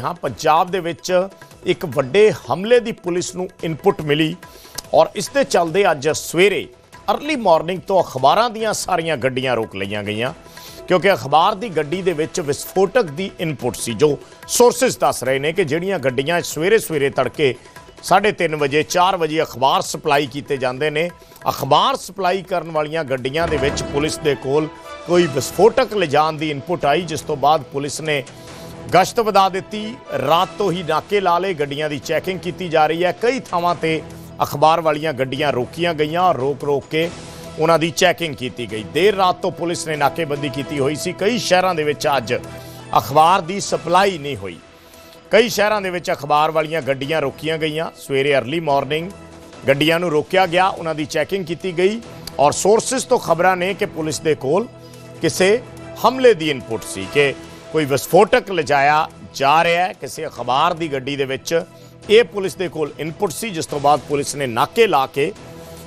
ਹਾਂ, ਪੰਜਾਬ ਦੇ ਵਿੱਚ ਇੱਕ ਵੱਡੇ ਹਮਲੇ ਦੀ ਪੁਲਿਸ ਨੂੰ ਇਨਪੁਟ ਮਿਲੀ ਔਰ ਇਸ ਦੇ ਚੱਲਦੇ ਅੱਜ ਸਵੇਰੇ अर्ਲੀ ਮਾਰਨਿੰਗ ਤੋਂ ਅਖਬਾਰਾਂ ਦੀਆਂ ਸਾਰੀਆਂ ਗੱਡੀਆਂ ਰੋਕ ਲਈਆਂ ਗਈਆਂ, ਕਿਉਂਕਿ ਅਖਬਾਰ ਦੀ ਗੱਡੀ ਦੇ ਵਿੱਚ ਵਿਸਫੋਟਕ ਦੀ ਇਨਪੁਟ ਸੀ, ਜੋ ਸੋਰਸਸ ਦੱਸ ਰਹੇ ਨੇ ਕਿ ਜਿਹੜੀਆਂ ਗੱਡੀਆਂ ਸਵੇਰੇ ਸਵੇਰੇ ਤੜਕੇ 3:30 ਵਜੇ 4 ਵਜੇ ਅਖਬਾਰ ਸਪਲਾਈ ਕੀਤੇ ਜਾਂਦੇ ਨੇ, ਅਖਬਾਰ ਸਪਲਾਈ ਕਰਨ ਵਾਲੀਆਂ ਗੱਡੀਆਂ ਦੇ ਵਿੱਚ ਪੁਲਿਸ ਦੇ ਕੋਲ ਕੋਈ ਵਿਸਫੋਟਕ ਲਿਜਾਣ ਦੀ ਇਨਪੁਟ ਆਈ, ਜਿਸ ਤੋਂ ਬਾਅਦ ਪੁਲਿਸ ਨੇ ਗਸ਼ਤ ਵਧਾ ਦਿੱਤੀ। ਰਾਤ ਤੋਂ ਹੀ ਨਾਕੇ ਲਾ ਲਏ। ਗੱਡੀਆਂ ਦੀ ਚੈਕਿੰਗ ਕੀਤੀ ਜਾ ਰਹੀ ਹੈ। ਕਈ ਥਾਵਾਂ ਤੇ ਅਖਬਾਰ ਵਾਲੀਆਂ ਗੱਡੀਆਂ ਰੋਕੀਆਂ ਗਈਆਂ। ਔਰ ਰੋਕ ਰੋਕ ਕੇ ਉਹਨਾਂ ਦੀ ਚੈਕਿੰਗ ਕੀਤੀ ਗਈ। ਦੇਰ ਰਾਤ ਤੋਂ ਪੁਲਿਸ ਨੇ ਨਾਕੇਬੰਦੀ ਕੀਤੀ ਹੋਈ ਸੀ। ਕਈ ਸ਼ਹਿਰਾਂ ਦੇ ਵਿੱਚ ਅੱਜ ਅਖਬਾਰ ਦੀ ਸਪਲਾਈ ਨਹੀਂ ਹੋਈ। ਕਈ ਸ਼ਹਿਰਾਂ ਦੇ ਵਿੱਚ ਅਖਬਾਰ ਵਾਲੀਆਂ ਗੱਡੀਆਂ ਰੋਕੀਆਂ ਗਈਆਂ। ਸਵੇਰੇ अर्ਲੀ ਮਾਰਨਿੰਗ ਗੱਡੀਆਂ ਨੂੰ ਰੋਕਿਆ ਗਿਆ। ਉਹਨਾਂ ਦੀ ਚੈਕਿੰਗ ਕੀਤੀ ਗਈ ਔਰ ਸੋਰਸਸ ਤੋਂ ਖਬਰਾਂ ਨੇ ਕਿ ਪੁਲਿਸ ਦੇ ਕੋਲ ਕਿਸੇ ਹਮਲੇ ਦੀ ਇਨਪੁਟ ਸੀ ਕਿ ਕੋਈ ਵਿਸਫੋਟਕ ਲਿਜਾਇਆ ਜਾ ਰਿਹਾ ਹੈ, ਕਿਸੇ ਅਖਬਾਰ ਦੀ ਗੱਡੀ ਦੇ ਵਿੱਚ। ਇਹ ਪੁਲਿਸ ਦੇ ਕੋਲ ਇਨਪੁਟ ਸੀ, ਜਿਸ ਤੋਂ ਬਾਅਦ ਪੁਲਿਸ ਨੇ ਨਾਕੇ ਲਾ ਕੇ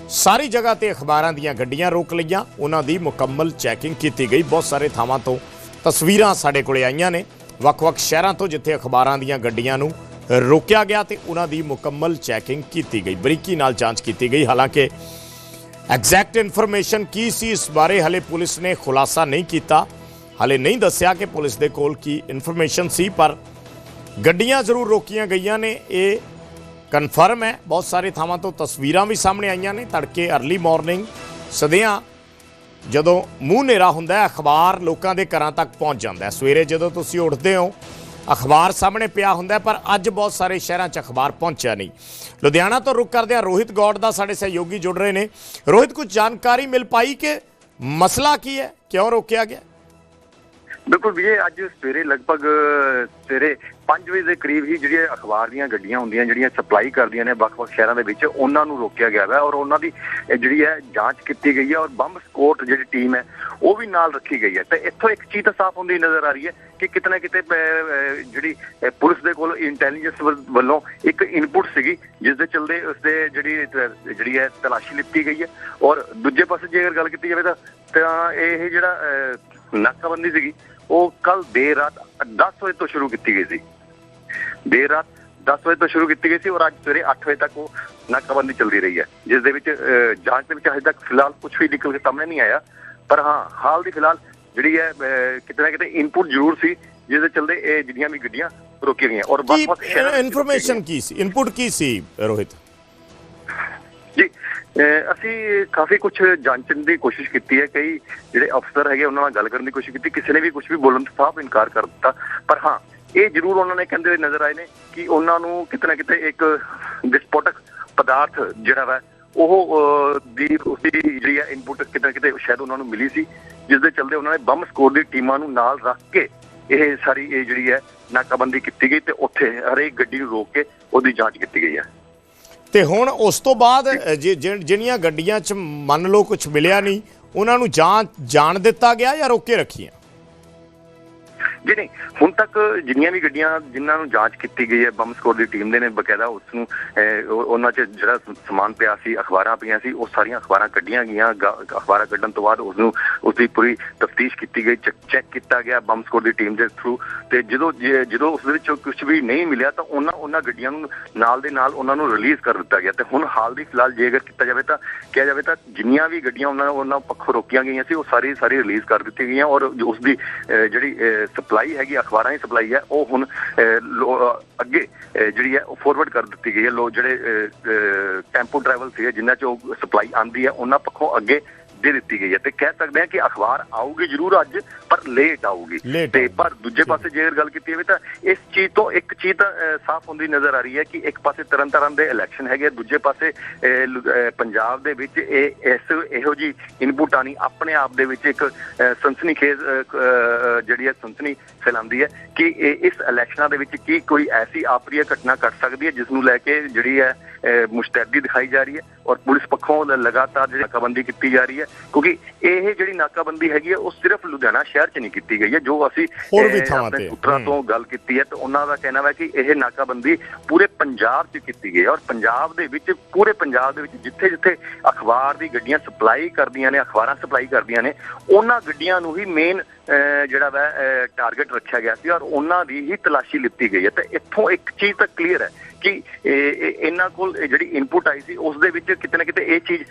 ਸਾਰੀ ਜਗ੍ਹਾ ਤੇ ਅਖਬਾਰਾਂ ਦੀਆਂ ਗੱਡੀਆਂ ਰੋਕ ਲਈਆਂ। ਉਹਨਾਂ ਦੀ ਮੁਕੰਮਲ ਚੈਕਿੰਗ ਕੀਤੀ ਗਈ। ਬਹੁਤ ਸਾਰੇ ਥਾਵਾਂ ਤੋਂ ਤਸਵੀਰਾਂ ਸਾਡੇ ਕੋਲੇ ਆਈਆਂ ਨੇ। ਵੱਖ-ਵੱਖ ਸ਼ਹਿਰਾਂ ਤੋਂ ਜਿੱਥੇ ਅਖਬਾਰਾਂ ਦੀਆਂ ਗੱਡੀਆਂ ਨੂੰ ਰੋਕਿਆ ਗਿਆ ਤੇ ਉਹਨਾਂ ਦੀ ਮੁਕੰਮਲ ਚੈਕਿੰਗ ਕੀਤੀ ਗਈ। ਬਰੀਕੀ ਨਾਲ ਜਾਂਚ ਕੀਤੀ ਗਈ। ਹਾਲਾਂਕਿ ਐਗਜ਼ੈਕਟ ਇਨਫੋਰਮੇਸ਼ਨ ਕੀ ਸੀ, ਇਸ ਬਾਰੇ ਹਲੇ ਪੁਲਿਸ ਨੇ ਖੁਲਾਸਾ ਨਹੀਂ ਕੀਤਾ। ਹਲੇ ਨਹੀਂ ਦੱਸਿਆ ਕਿ ਪੁਲਿਸ ਦੇ ਕੋਲ ਕੀ ਇਨਫੋਰਮੇਸ਼ਨ ਸੀ ਪਰ ਗੱਡੀਆਂ ਜ਼ਰੂਰ ਰੋਕੀਆਂ ਗਈਆਂ ਨੇ ਇਹ ਕਨਫਰਮ ਹੈ ਬਹੁਤ ਸਾਰੇ ਥਾਵਾਂ ਤੋਂ ਤਸਵੀਰਾਂ ਵੀ ਸਾਹਮਣੇ ਆਈਆਂ ਨੇ ਤੜਕੇ अर्ਲੀ ਮਾਰਨਿੰਗ ਸਦਿਆਂ ਜਦੋਂ ਮੂੰਹ ਹਨੇਰਾ ਹੁੰਦਾ ਹੈ ਅਖਬਾਰ ਲੋਕਾਂ ਦੇ ਘਰਾਂ ਤੱਕ ਪਹੁੰਚ ਜਾਂਦਾ ਹੈ ਸਵੇਰੇ ਜਦੋਂ ਤੁਸੀਂ ਉੱਠਦੇ ਹੋ ਅਖਬਾਰ ਸਾਹਮਣੇ ਪਿਆ ਹੁੰਦਾ ਹੈ, ਪਰ ਅੱਜ ਬਹੁਤ ਸਾਰੇ ਸ਼ਹਿਰਾਂ 'ਚ ਅਖਬਾਰ ਪਹੁੰਚਿਆ ਨਹੀਂ ਲੁਧਿਆਣਾ ਤੋਂ ਰੁਕ ਕਰਦੇ ਹਾਂ ਰੋਹਿਤ ਗੌਡ ਦਾ ਸਾਡੇ ਸਹਿਯੋਗੀ ਜੁੜ ਰਹੇ ਨੇ ਰੋਹਿਤ ਕੁਝ ਜਾਣਕਾਰੀ ਮਿਲ ਪਾਈ ਕਿ ਮਸਲਾ ਕੀ ਹੈ ਕਿਉਂ ਰੋਕਿਆ ਗਿਆ ਬਿਲਕੁਲ ਵੀ ਅੱਜ ਸਵੇਰੇ ਲਗਭਗ ਸਵੇਰੇ 5 ਵਜੇ ਦੇ ਕਰੀਬ ਹੀ ਜਿਹੜੀਆਂ ਅਖਬਾਰ ਦੀਆਂ ਗੱਡੀਆਂ ਹੁੰਦੀਆਂ, ਜਿਹੜੀਆਂ ਸਪਲਾਈ ਕਰਦੀਆਂ ਨੇ ਵੱਖ-ਵੱਖ ਸ਼ਹਿਰਾਂ ਦੇ ਵਿੱਚ, ਉਹਨਾਂ ਨੂੰ ਰੋਕਿਆ ਗਿਆ ਹੈ ਔਰ ਉਹਨਾਂ ਦੀ ਜਿਹੜੀ ਹੈ, ਜਾਂਚ ਕੀਤੀ ਗਈ ਹੈ ਔਰ ਬੰਬ ਸਕੋਟ ਜਿਹੜੀ ਟੀਮ ਹੈ, ਉਹ ਵੀ ਨਾਲ ਰੱਖੀ ਗਈ ਹੈ। ਤੇ ਇੱਥੋਂ ਇੱਕ ਚੀਜ਼ ਤਾਂ ਸਾਫ਼ ਹੁੰਦੀ ਨਜ਼ਰ ਆ ਰਹੀ ਹੈ ਕਿ ਕਿਤੇ ਨਾ ਕਿਤੇ ਜਿਹੜੀ ਪੁਲਿਸ ਦੇ ਕੋਲ ਇੰਟੈਲੀਜੈਂਸ ਵੱਲੋਂ ਇੱਕ ਇਨਪੁਟ ਸੀਗੀ, ਜਿਸ ਦੇ ਚਲਦੇ ਉਸ ਦੇ ਜਿਹੜੀ ਜਿਹੜੀ ਹੈ, ਤਲਾਸ਼ੀ ਲਿੱਤੀ ਗਈ ਹੈ। ਔਰ ਦੂਜੇ ਪਾਸੇ ਜੇਕਰ ਗੱਲ ਕੀਤੀ ਜਾਵੇ ਤਾਂ ਇਹ ਜਿਹੜਾ ਨਾਕਾਬੰਦੀ ਸੀਗੀ। ਉਹ ਕੱਲ ਦੇਰ ਰਾਤ 10 ਵਜੇ ਤੋਂ ਸ਼ੁਰੂ ਕੀਤੀ ਗਈ ਸੀ। ਦੇਰ ਰਾਤ 10 ਵਜੇ ਤੋਂ ਸ਼ੁਰੂ ਕੀਤੀ ਗਈ ਸੀ ਔਰ ਅੱਜ ਸਵੇਰੇ 8 ਵਜੇ ਤੱਕ ਉਹ ਨਾਕਾਬੰਦੀ ਚੱਲਦੀ ਰਹੀ ਹੈ। ਜਿਸ ਦੇ ਵਿੱਚ ਜਾਂਚ ਦੇ ਵਿੱਚ ਹਜੇ ਤੱਕ ਫਿਲਹਾਲ ਕੁਝ ਵੀ ਨਿਕਲ ਕੇ ਸਾਹਮਣੇ ਨਹੀਂ ਆਇਆ। ਪਰ ਹਾਂ ਹਾਲ ਦੀ ਫਿਲਹਾਲ ਜਿਹੜੀ ਹੈ ਕਿਤੇ ਨਾ ਕਿਤੇ ਇਨਪੁਟ ਜ਼ਰੂਰ ਸੀ ਜਿਸ ਦੇ ਚਲਦੇ ਇਹ ਜਿਹੜੀਆਂ ਵੀ ਗੱਡੀਆਂ ਰੋਕੀਆਂ ਗਈਆਂ। ਔਰ ਵੱਖ-ਵੱਖ ਸ਼ਹਿਰਾਂ ਇਨਫੋਰਮੇਸ਼ਨ ਕੀ ਸੀ? ਇਨਪੁਟ ਕੀ ਸੀ ਰੋਹਿਤ? ਜੀ ਅਸੀਂ ਕਾਫੀ ਕੁਝ ਜਾਂਚਣ ਦੀ ਕੋਸ਼ਿਸ਼ ਕੀਤੀ ਹੈ। ਕਈ ਜਿਹੜੇ ਅਫਸਰ ਹੈਗੇ, ਉਹਨਾਂ ਨਾਲ ਗੱਲ ਕਰਨ ਦੀ ਕੋਸ਼ਿਸ਼ ਕੀਤੀ। ਕਿਸੇ ਨੇ ਵੀ ਕੁਝ ਵੀ ਬੋਲਣ ਤੋਂ ਸਾਫ਼ ਇਨਕਾਰ ਕਰ ਦਿੱਤਾ। ਪਰ ਹਾਂ, ਇਹ ਜ਼ਰੂਰ ਉਹਨਾਂ ਨੇ ਕਹਿੰਦੇ ਨਜ਼ਰ ਆਏ ਨੇ ਕਿ ਉਹਨਾਂ ਨੂੰ ਕਿਤੇ ਨਾ ਕਿਤੇ ਇੱਕ ਵਿਸਫੋਟਕ ਪਦਾਰਥ ਜਿਹੜਾ ਵਾ, ਉਹ ਦੀ ਉਸਦੀ ਜਿਹੜੀ ਹੈ ਇਨਪੁਟ ਕਿਤੇ ਨਾ ਕਿਤੇ ਸ਼ਾਇਦ ਉਹਨਾਂ ਨੂੰ ਮਿਲੀ ਸੀ ਜਿਸ ਦੇ ਚਲਦੇ ਉਹਨਾਂ ਨੇ ਬੰਬ ਸਕੋਰ ਦੀ ਟੀਮਾਂ ਨੂੰ ਨਾਲ ਰੱਖ ਕੇ ਇਹ ਸਾਰੀ ਇਹ ਜਿਹੜੀ ਹੈ ਨਾਕਾਬੰਦੀ ਕੀਤੀ ਗਈ ਤੇ ਉੱਥੇ ਹਰੇਕ ਗੱਡੀ ਨੂੰ ਰੋਕ ਕੇ ਉਹਦੀ ਜਾਂਚ ਕੀਤੀ ਗਈ ਹੈ। ਤੇ ਹੁਣ ਉਸ ਤੋਂ ਬਾਅਦ ਅ, ਜਿ- ਜਿਹੜੀਆਂ ਗੱਡੀਆਂ 'ਚ ਮੰਨ ਲਓ ਕੁਝ ਮਿਲਿਆ ਨਹੀਂ ਉਹਨਾਂ ਨੂੰ ਜਾਂ ਜਾਣ ਦਿੱਤਾ ਗਿਆ ਜਾਂ ਰੋਕੇ ਰੱਖੀਆਂ? ਜੀ ਨਹੀਂ, ਹੁਣ ਤੱਕ ਜਿੰਨੀਆਂ ਵੀ ਗੱਡੀਆਂ ਜਿਨ੍ਹਾਂ ਨੂੰ ਜਾਂਚ ਕੀਤੀ ਗਈ ਹੈ, ਬੰਬ ਸਕੋਰ ਦੀ ਟੀਮ ਦੇ ਨੇ, ਬਕਾਇਦਾ ਉਸ ਨੂੰ ਉਹਨਾਂ 'ਚ ਜਿਹੜਾ ਸਮਾਨ ਪਿਆ ਸੀ, ਅਖਬਾਰਾਂ ਪਈਆਂ ਸੀ, ਉਹ ਸਾਰੀਆਂ ਅਖਬਾਰਾਂ ਕੱਢੀਆਂ ਗਈਆਂ ਅਖਬਾਰਾਂ ਕੱਢਣ ਤੋਂ ਬਾਅਦ ਉਸ ਨੂੰ, ਉਸ ਦੀ ਪੂਰੀ ਤਫਤੀਸ਼ ਕੀਤੀ ਗਈ, ਚੈੱਕ ਕੀਤਾ ਗਿਆ ਬੰਬ ਸਕੋਰ ਦੀ ਟੀਮ ਦੇ ਥਰੂ ਤੇ ਜਦੋਂ, ਜੇ- ਜਦੋਂ ਉਸ ਦੇ ਵਿੱਚੋਂ ਕੁਝ ਵੀ ਨਹੀਂ ਮਿਲਿਆ ਤਾਂ ਉਹਨਾਂ ਉਹਨਾਂ ਗੱਡੀਆਂ ਨੂੰ ਨਾਲ ਦੇ ਨਾਲ ਉਹਨਾਂ ਨੂੰ ਰਿਲੀਜ਼ ਕਰ ਦਿੱਤਾ ਗਿਆ ਤੇ ਹੁਣ ਹਾਲ ਦੀ ਫਿਲਹਾਲ ਜੇਕਰ ਕੀਤਾ ਜਾਵੇ ਤਾਂ, ਕਿਹਾ ਜਾਵੇ ਤਾਂ ਜਿੰਨੀਆਂ ਵੀ ਗੱਡੀਆਂ ਉਹਨਾਂ ਉਹਨਾਂ ਪੱਖੋਂ ਰੋਕੀਆਂ ਗਈਆਂ ਸੀ, ਉਹ ਸਾਰੀ ਸਾਰੀ ਰਿਲੀਜ਼ ਕਰ ਦਿੱਤੀ ਗਈਆਂ ਔਰ ਜੋ ਉਸ ਦੀ ਜਿਹੜੀ ਸਪਲਾਈ ਹੈਗੀ ਅਖਬਾਰਾਂ ਦੀ ਸਪਲਾਈ ਹੈ ਉਹ ਹੁਣ ਅਹ, ਲੋ- ਅੱਗੇ ਜਿਹੜੀ ਹੈ ਉਹ ਫੋਰਵਰਡ ਕਰ ਦਿੱਤੀ ਗਈ ਹੈ। ਲੋ ਜਿਹੜੇ ਟੈਂਪੋ ਡਰਾਈਵਰ ਸੀ ਜਿਨ੍ਹਾਂ ਚ ਉਹ ਸਪਲਾਈ ਆਂਦੀ ਹੈ ਉਹਨਾਂ ਪੱਖੋਂ ਅੱਗੇ ਦੇ ਦਿੱਤੀ ਗਈ ਹੈ ਤੇ ਕਹਿ ਸਕਦੇ ਹਾਂ ਕਿ ਅਖਬਾਰ ਆਊਗੀ ਜ਼ਰੂਰ ਅੱਜ ਪਰ ਲੇਟ ਆਊਗੀ। ਤੇ। ਪਰ ਦੂਜੇ ਪਾਸੇ ਜੇ ਅਗਰ ਗੱਲ ਕੀਤੀ ਜਾਵੇ ਤਾਂ ਇਸ ਚੀਜ਼ ਤੋਂ ਇੱਕ ਚੀਜ਼ ਤਾਂ ਸਾਫ਼ ਹੁੰਦੀ ਨਜ਼ਰ ਆ ਰਹੀ ਹੈ ਕਿ ਇੱਕ ਪਾਸੇ ਤਰਨਤਾਰਨ ਦੇ ਇਲੈਕਸ਼ਨ ਹੈਗੇ ਦੂਜੇ ਪਾਸੇ ਪੰਜਾਬ ਦੇ ਵਿੱਚ ਇਹ ਇਸ ਇਹੋ ਜੀ ਇਨਪੁਟ ਆਣੀ ਆਪਣੇ ਆਪ ਦੇ ਵਿੱਚ ਇੱਕ ਕ- ਅਹ, ਜਿਹੜੀ ਹੈ ਸਨਸਨੀ ਫੈਲਾਉਂਦੀ ਹੈ ਕਿ ਇਸ ਇਲੈਕਸ਼ਨਾਂ ਦੇ ਵਿੱਚ ਕੀ ਕੋਈ ਐਸੀ ਆਪਰੀय ਘਟਨਾ ਘਟ ਸਕਦੀ ਹੈ ਜਿਸ ਨੂੰ ਲੈ ਕੇ ਜਿਹੜੀ ਹੈ ਮੁਸ਼ਤੈਦੀ ਦਿਖਾਈ ਜਾ ਰਹੀ ਹੈ। ਔਰ ਪੁਲਿਸ ਪੱਖੋਂ ਲਗਾਤਾਰ ਜਿਹੜੀ ਨਾਕਾਬੰਦੀ ਕੀਤੀ ਜਾ ਰਹੀ ਹੈ ਕਿਉਂਕਿ ਇਹ ਜਿਹੜੀ ਨਾਕਾਬੰਦੀ ਹੈਗੀ ਹੈ ਉਹ ਸਿਰਫ ਲੁਧਿਆਣਾ ਸ਼ਹਿਰ 'ਚ ਨਹੀਂ ਕੀਤੀ ਗਈ ਹੈ ਜੋ ਅਸੀਂ ਹੋਰ ਵੀ ਥਾਵਾਂ ਤੇ। ਸੂਤਰਾਂ। ਤੋਂ ਗੱਲ ਕੀਤੀ ਹੈ ਤੇ ਉਹਨਾਂ ਦਾ ਕਹਿਣਾ ਹੈ ਕਿ ਇਹ ਨਾਕਾਬੰਦੀ ਪੂਰੇ ਪੰਜਾਬ 'ਚ ਕੀਤੀ ਗਈ ਹੈ ਔਰ ਪੰਜਾਬ ਦੇ ਵਿੱਚ ਪੂਰੇ ਪੰਜਾਬ ਦੇ ਵਿੱਚ ਜਿੱਥੇ ਜਿੱਥੇ ਅਖਬਾਰ ਦੀ ਗੱਡੀਆਂ ਸਪਲਾਈ ਕਰਦੀਆਂ ਨੇ ਅਖਬਾਰਾਂ ਸਪਲਾਈ ਕਰਦੀਆਂ ਨੇ ਉਹਨਾਂ ਗੱਡੀਆਂ ਨੂੰ ਹੀ ਮੇਨ ਜਿਹੜਾ ਵਾ ਟਾਰਗੇਟ ਰੱਖਿਆ ਗਿਆ ਸੀ ਔਰ ਉਹਨਾਂ ਦੀ ਹੀ ਤਲਾਸ਼ੀ ਲਿੱਤੀ ਗਈ ਹੈ ਤੇ ਇੱਥੋਂ ਇੱਕ ਚੀਜ਼ ਤਾਂ ਕਲੀਅਰ ਹੈ ਕਿ ਇਹ- ਇਹ- ਇਹਨਾਂ ਕੋਲ ਜਿਹੜੀ ਇਨਪੁਟ ਆਈ ਸੀ ਉਸ ਦੇ ਵਿੱਚ ਕਿਤੇ ਨਾ ਕਿਤੇ ਇਹ ਚੀਜ਼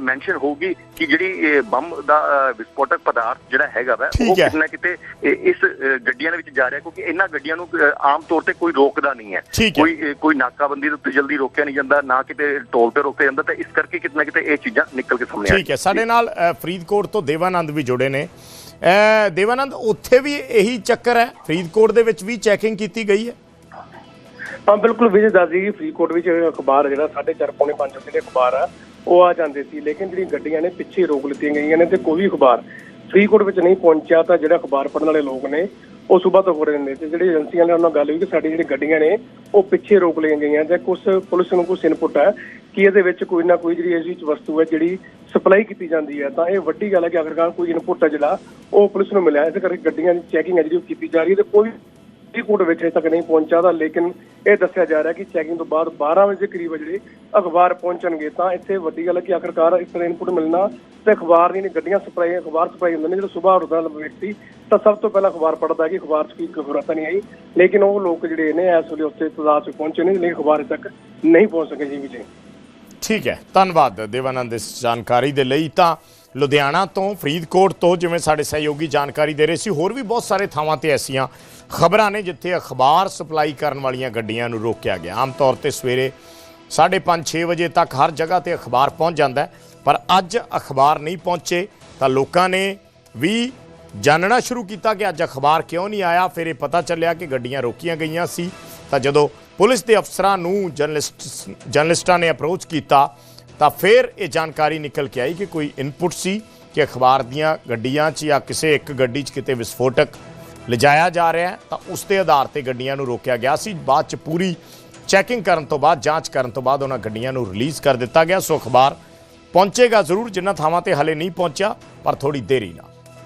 ਮੈਂਸ਼ਨ ਹੋਊਗੀ ਕਿ ਜਿਹੜੀ ਬੰਬ ਦਾ ਵਿਸਫੋਟਕ ਪਦਾਰਥ ਜਿਹੜਾ ਹੈਗਾ ਵਾ ਉਹ। ਕਿਤੇ ਨਾ ਕਿਤੇ ਇਸ ਗੱਡੀਆਂ ਦੇ ਵਿੱਚ ਜਾ ਰਿਹਾ ਕਿਉਂਕਿ ਇਹਨਾਂ ਗੱਡੀਆਂ ਨੂੰ ਆਮ ਤੌਰ ਤੇ ਕੋਈ ਰੋਕਦਾ ਨਹੀਂ ਹੈ। ਕੋਈ ਕੋਈ ਨਾਕਾਬੰਦੀ ਦੇ ਉੱਤੇ ਜਲਦੀ ਰੋਕਿਆ ਨਹੀਂ ਜਾਂਦਾ ਨਾ ਕਿਤੇ ਟੋਲ ਤੇ ਰੋਕਿਆ ਜਾਂਦਾ ਤਾਂ ਇਸ ਕਰਕੇ ਕਿਤੇ ਨਾ ਕਿਤੇ ਇਹ ਚੀਜ਼ਾਂ ਨਿਕਲ ਕੇ ਸਾਹਮਣੇ ਠੀਕ ਹੈ। ਸਾਡੇ ਨਾਲ ਫਰੀਦਕੋਟ ਤੋਂ ਦੇਵਾਨੰਦ ਵੀ ਜੁੜੇ ਨੇ। ਦੇਵਾਨੰਦ ਉੱਥੇ ਵੀ ਇਹੀ ਚੱਕਰ ਹੈ। ਫਰੀਦਕੋਟ ਦੇ ਵਿੱਚ ਵੀ ਚੈਕਿੰਗ ਕੀਤੀ ਗਈ ਹੈ। ਹਾਂ, ਬਿਲਕੁਲ ਵਿਜੇ ਦੱਸ ਜੀ, ਫਰੀਦਕੋਟ ਵਿੱਚ ਅਖਬਾਰ ਜਿਹੜਾ 4:30 ਪੌਣੇ 5 ਵਜੇ ਦੇ ਅਖਬਾਰ ਆ, ਉਹ ਆ ਜਾਂਦੇ ਸੀ। ਲੇਕਿਨ ਜਿਹੜੀ ਗੱਡੀਆਂ ਨੇ, ਪਿੱਛੇ ਰੋਕ ਲਿੱਤੀਆਂ ਗਈਆਂ ਨੇ ਤੇ ਕੋਈ ਵੀ ਅਖਬਾਰ ਫਰੀਦਕੋਟ ਵਿੱਚ ਨਹੀਂ ਪਹੁੰਚਿਆ ਤਾਂ ਜਿਹੜਾ ਅਖਬਾਰ ਪੜ੍ਹਨ ਵਾਲੇ ਲੋਕ ਨੇ, ਉਹ ਸਵੇਰ ਤੋਂ ਹੋ ਰਹੇ ਨੇ। ਤੇ ਜਿਹੜੀ ਏਜੰਸੀਆਂ ਨੇ ਉਹਨਾਂ ਨਾਲ ਗੱਲ ਹੋਈ ਕਿ ਸਾਡੀ ਜਿਹੜੀ ਗੱਡੀਆਂ ਨੇ, ਉਹ ਪਿੱਛੇ ਰੋਕ ਲਈਆਂ ਗਈਆਂ ਤੇ ਕੁਝ ਪੁਲਿਸ ਨੂੰ ਕੁਝ ਇਨਪੁਟ ਹੈ ਕਿ ਇਹਦੇ ਵਿੱਚ ਕੋਈ ਨਾ ਕੋਈ ਜਿਹੜੀ ਅਜਿਹੀ ਵਸਤੂ ਹੈ, ਜਿਹੜੀ ਸਪਲਾਈ ਕੀਤੀ ਜਾਂਦੀ ਹੈ। ਤਾਂ ਇਹ ਵੱਡੀ ਗੱਲ ਹੈ ਕਿ ਆਖਰਕਾਰ ਕੋਈ ਇਨਪੁਟ ਹੈ ਜਿਹੜਾ, ਉਹ ਪੁਲਿਸ ਨੂੰ ਮਿਲਿਆ। ਇਸ ਕਰਕੇ ਗੱਡੀਆਂ ਦੀ ਚੈਕਿੰਗ ਹੈ ਜਿਹੜੀ ਉਹ ਕੀਤੀ ਜਾ ਰਹੀ ਹੈ ਤੇ ਕੋਈ ਫਰੀਦਕੋਟ ਵਿੱਚ ਹਜੇ ਤੱਕ ਨਹੀਂ ਪਹੁੰਚਾ ਤਾਂ ਲੇਕਿਨ ਇਹ ਦੱਸਿਆ ਜਾ ਰਿਹਾ ਕਿ ਚੈਕਿੰਗ ਤੋਂ ਬਾਅਦ 12 ਵਜੇ ਕਰੀਬ ਜਿਹੜੇ ਅਖਬਾਰ ਪਹੁੰਚਣਗੇ ਤਾਂ ਇੱਥੇ ਵੱਡੀ ਗੱਲ ਹੈ ਕਿ ਆਖਰਕਾਰ ਇਸ ਤਰ੍ਹਾਂ ਇਨਪੁਟ ਮਿਲਣਾ ਤੇ ਅਖਬਾਰ ਨਹੀਂ ਗੱਡੀਆਂ ਸਪਲਾਈ ਅਖਬਾਰ ਸਪਲਾਈ ਹੁੰਦੇ ਨੇ ਜਦੋਂ ਸਵੇਰ ਉੱਠਦਾ ਵਿਅਕਤੀ, ਤਾਂ ਸਭ ਤੋਂ ਪਹਿਲਾਂ ਅਖਬਾਰ ਪੜ੍ਹਦਾ ਹੈ ਕਿ ਅਖਬਾਰ 'ਚ ਕੀ ਖਬਰਾਂ ਤਾਂ ਨਹੀਂ ਆਈ, ਲੇਕਿਨ ਉਹ ਲੋਕ ਜਿਹੜੇ ਨੇ ਇਸ ਵੇਲੇ ਉੱਥੇ ਤਦਾਦ 'ਚ ਪਹੁੰਚੇ ਨੇ, ਲੇਕਿਨ ਅਖਬਾਰ ਅਜੇ ਤੱਕ ਨਹੀਂ ਪਹੁੰਚ ਸਕੇ ਜੀ ਵਿਜੇ ਠੀਕ ਹੈ, ਧੰਨਵਾਦ ਦੇਵਾਨੰਦ ਇਸ ਜਾਣਕਾਰੀ ਦੇ ਲਈ। ਤਾਂ ਲੁਧਿਆਣਾ ਤੋਂ, ਫਰੀਦਕੋਟ ਤੋਂ, ਜਿਵੇਂ ਸਾਡੇ ਸਹਿਯੋਗੀ ਜਾਣਕਾਰੀ ਦੇ ਰਹੇ ਸੀ, ਹੋਰ ਵੀ ਬਹੁਤ ਸਾਰੇ ਥਾਵਾਂ ਤੇ ਐਸੀਆਂ ਖਬਰਾਂ ਨੇ ਜਿੱਥੇ ਅਖਬਾਰ ਸਪਲਾਈ ਕਰਨ ਵਾਲੀਆਂ ਗੱਡੀਆਂ ਨੂੰ ਰੋਕਿਆ ਗਿਆ। ਆਮ ਤੌਰ ਤੇ ਸਵੇਰੇ 5:30 6 ਵਜੇ ਤੱਕ ਹਰ ਜਗ੍ਹਾ ਤੇ ਅਖਬਾਰ ਪਹੁੰਚ ਜਾਂਦਾ ਪਰ ਅੱਜ ਅਖਬਾਰ ਨਹੀਂ ਪਹੁੰਚੇ, ਤਾਂ ਲੋਕਾਂ ਨੇ ਵੀ ਜਾਣਨਾ ਸ਼ੁਰੂ ਕੀਤਾ ਕਿ ਅੱਜ ਅਖਬਾਰ ਕਿਉਂ ਨਹੀਂ ਆਇਆ। ਫਿਰ ਇਹ ਪਤਾ ਚੱਲਿਆ ਕਿ ਗੱਡੀਆਂ ਰੋਕੀਆਂ ਗਈਆਂ ਸੀ। ਤਾਂ ਜਦੋਂ ਪੁਲਿਸ ਦੇ ਅਫਸਰਾਂ ਨੂੰ ਜਰਨਲਿਸਟ ਜਰਨਲਿਸਟਾਂ ਨੇ ਅਪਰੋਚ ਕੀਤਾ ਤਾਂ ਫਿਰ ਇਹ ਜਾਣਕਾਰੀ ਨਿਕਲ ਕੇ ਆਈ ਕਿ ਕੋਈ ਇਨਪੁਟ ਸੀ ਕਿ ਅਖਬਾਰ ਦੀਆਂ ਗੱਡੀਆਂ 'ਚ ਜਾਂ ਕਿਸੇ ਇੱਕ ਗੱਡੀ 'ਚ ਕਿਤੇ ਵਿਸਫੋਟਕ ਲਿਜਾਇਆ ਜਾ ਰਿਹਾ ਤਾਂ ਉਸ ਦੇ ਆਧਾਰ ਤੇ ਗੱਡੀਆਂ ਨੂੰ ਰੋਕਿਆ ਗਿਆ ਸੀ। ਬਾਅਦ 'ਚ ਪੂਰੀ ਚੈਕਿੰਗ ਕਰਨ ਤੋਂ ਬਾਅਦ, ਜਾਂਚ ਕਰਨ ਤੋਂ ਬਾਅਦ ਉਹਨਾਂ ਗੱਡੀਆਂ ਨੂੰ ਰਿਲੀਜ਼ ਕਰ ਦਿੱਤਾ ਗਿਆ। ਸੋ ਅਖਬਾਰ ਪਹੁੰਚੇਗਾ ਜ਼ਰੂਰ ਜਿਨ੍ਹਾਂ ਥਾਵਾਂ ਤੇ ਹਲੇ ਨਹੀਂ ਪਹੁੰਚਿਆ, ਪਰ ਥੋੜੀ ਦੇਰੀ ਨਾਲ।